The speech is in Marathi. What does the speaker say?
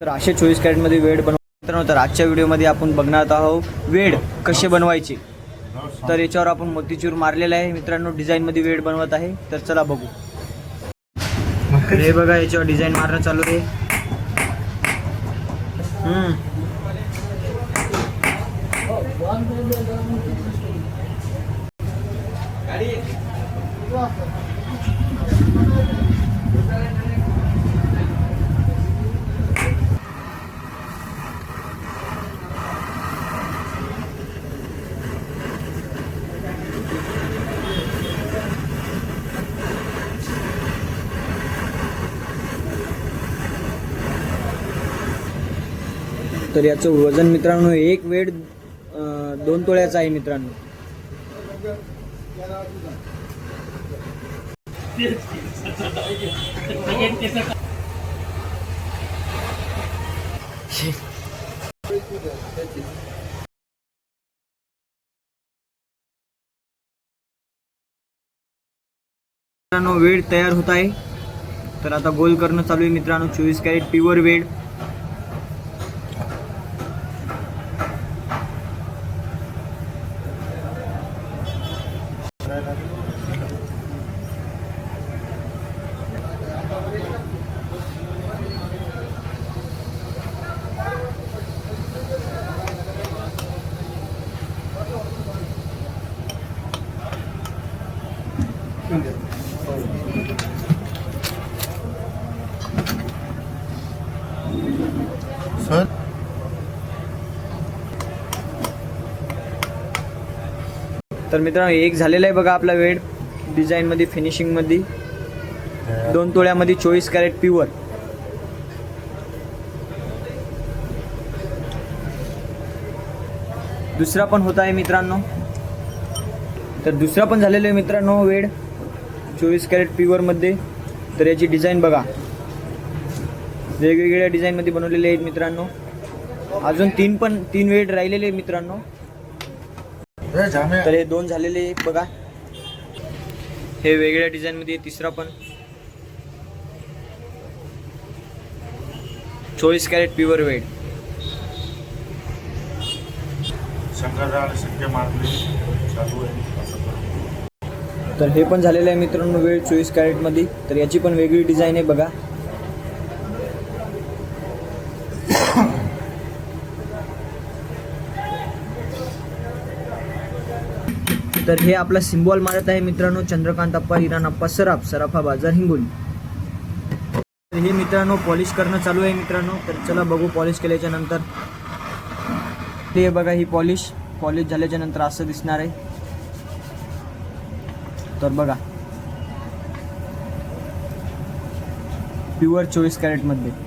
तर असे चोवीस कॅरेटमध्ये वेड बनव मित्रांनो तर आजच्या व्हिडिओमध्ये आपण बघणार आहोत वेड कसे बनवायचे. तर याच्यावर आपण मोतीचूर मारलेला आहे. मित्रांनो डिझाईनमध्ये वेड बनवत आहे. तर चला बघू. तर हे बघा याच्यावर डिझाईन मारणं चालू आहे. हम्म. तर याचं वजन मित्रांनो एक वेळ दोन तोळ्याचं आहे मित्रांनो. मित्रांनो वेळ तयार होत आहे. तर आता गोल करणं चालू आहे मित्रांनो चोवीस कॅरेट प्युअर वेळ. Sir? तर मित्रांनो एक झालेला आहे बघा आपला वेळ. डिझाईनमध्ये फिनिशिंगमध्ये दोन तोळ्यामध्ये चोवीस कॅरेट प्युअर दुसरा पण होत आहे मित्रांनो. तर दुसरा पण झालेला आहे मित्रांनो वेळ. चोवीस कॅरेट प्युअरमध्ये तर याची डिझाईन बघा. वेगवेगळ्या डिझाईनमध्ये बनवलेले आहेत मित्रांनो. अजून तीन पण तीन वेळ राहिलेले आहे मित्रांनो. तर हे दोन झालेले बघा. हे वेगळ्या डिझाईन मध्ये आहे, तिसरा पण. चोवीस कॅरेट प्युअर करून. तर हे पण झालेलं आहे मित्रांनो वेळ चोवीस कॅरेटमध्ये तर याची पण वेगळी डिझाईन आहे बघा. तर हे आपला सिम्बॉल मारत आहे मित्रांनो चंद्रकांत अप्पा हिराणप्पा सराफ सराफा बाजार हिंगोली. तर हे मित्रांनो पॉलिश करणं चालू आहे मित्रांनो. तर चला बघू पॉलिश केल्याच्यानंतर. ते बघा ही पॉलिश पॉलिश झाल्याच्यानंतर असं दिसणार आहे. तर बघा. प्युअर चोवीस कॅरेटमध्ये